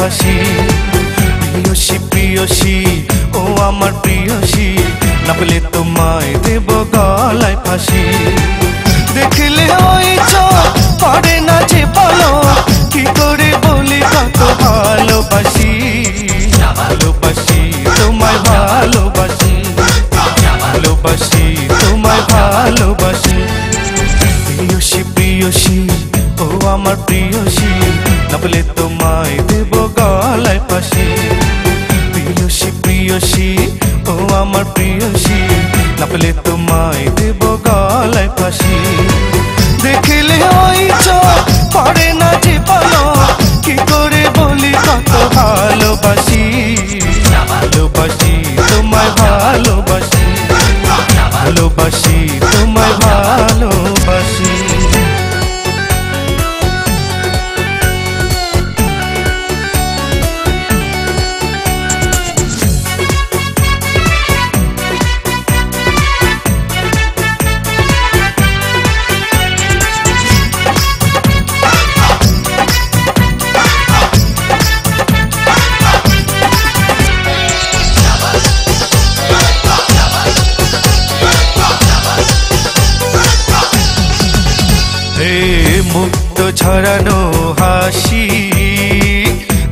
ফাঁসি প্রিয়সী প্রিয়সী, ও আমার প্রিয়সী, না পেলে তোমায় দেব গলায় ফাঁসি। দেখলে ওই চোখ পড়ে না যে বলো, কি করে বলি কত ভালোবাসি। ভালোবাসি, তোমায় ভালোবাসি। ভালোবাসি, তোমায় ভালোবাসি। প্রিয়সী প্রিয়সী, ও আমার প্রিয়সী, না বলে দেখলে ওই পড়ে না যে কি করে বলি কত ভালোবাসি? ভালোবাসি তোমায় ভালোবাসি। ভালোবাসি ছড়ানো হাসি,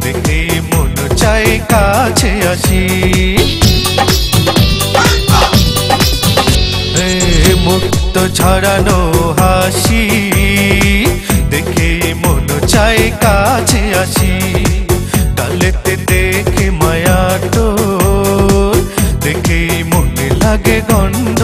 দেখে মন চাই কাছে আসি। মুক্ত ছড়ানো হাসি, দেখে মন চাই কাছে আসি। কালেতে দেখে মায়া তো দেখে মনে লাগে গন্ডগোল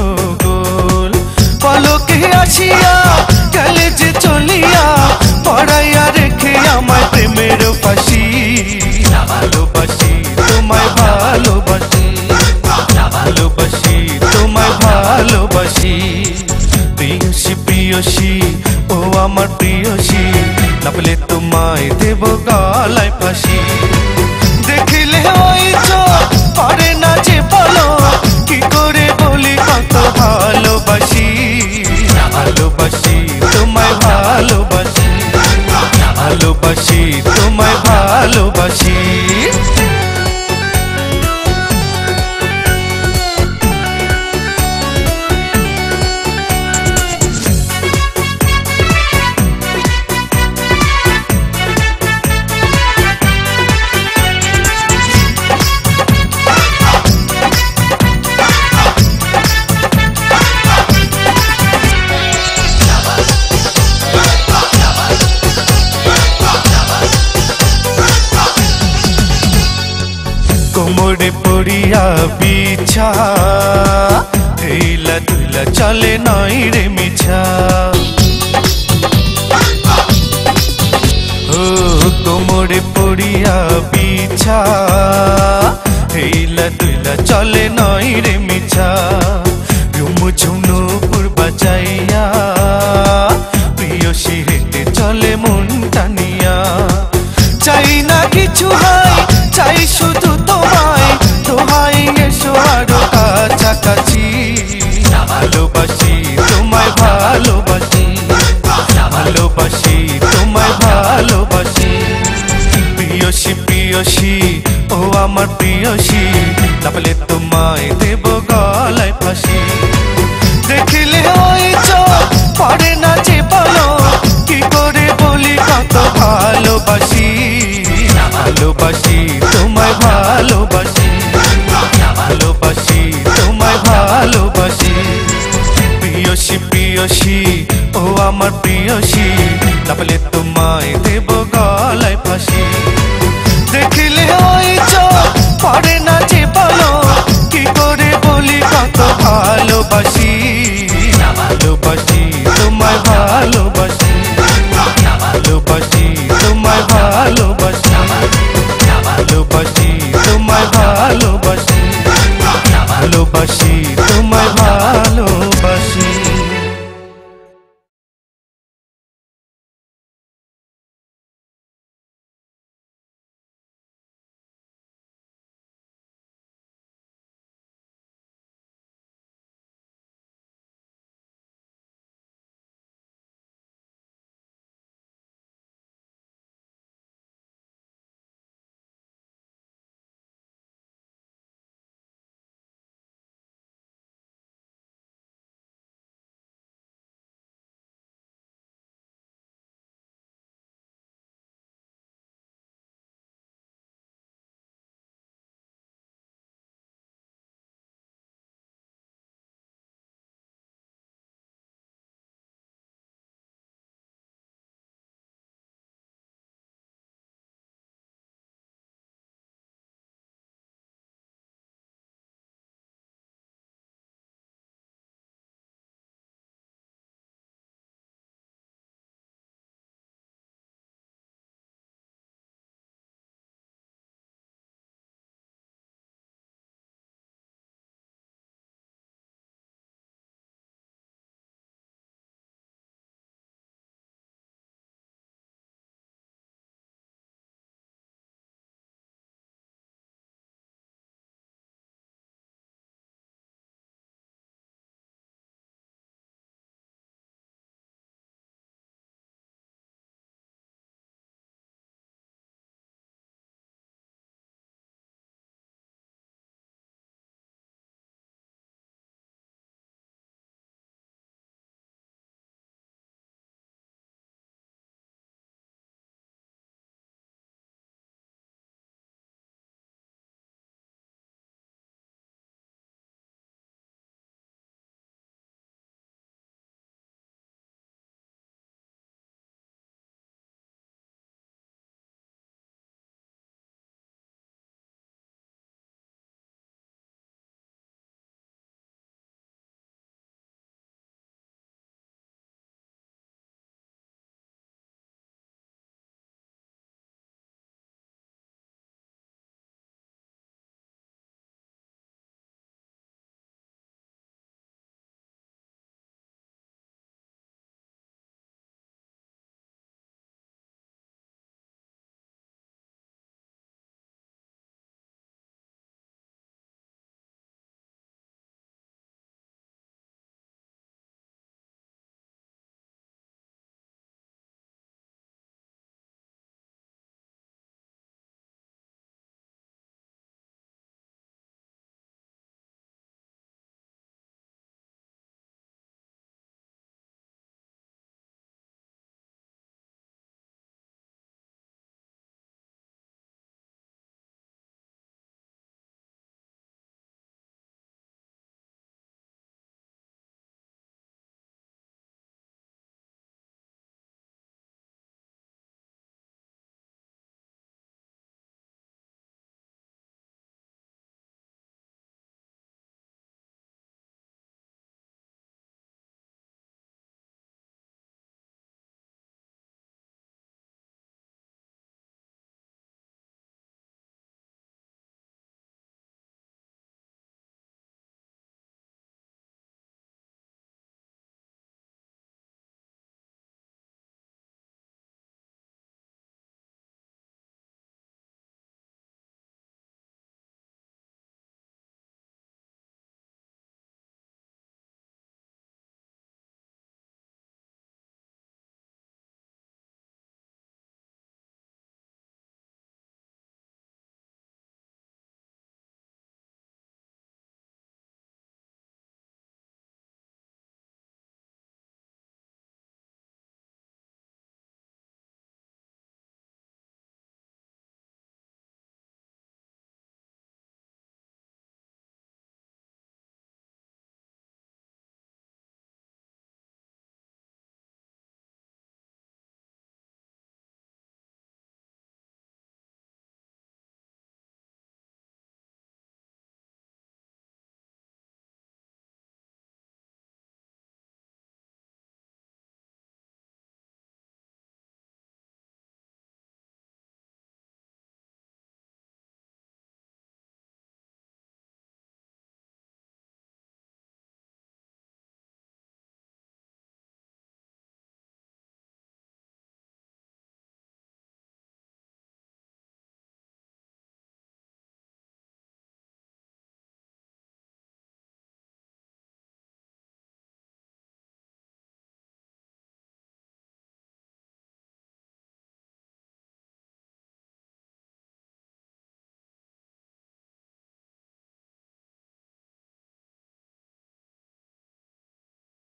কোমরে পড়িয়া বিছা এইলা দুইলা চলে নয় রে মিছা ও কোমরে পড়িয়া বিছা এইলা দুইলা চলে নয় রে মিছা রুম ঝুমনু প্রিয়সী ও আমার প্রিয়সী।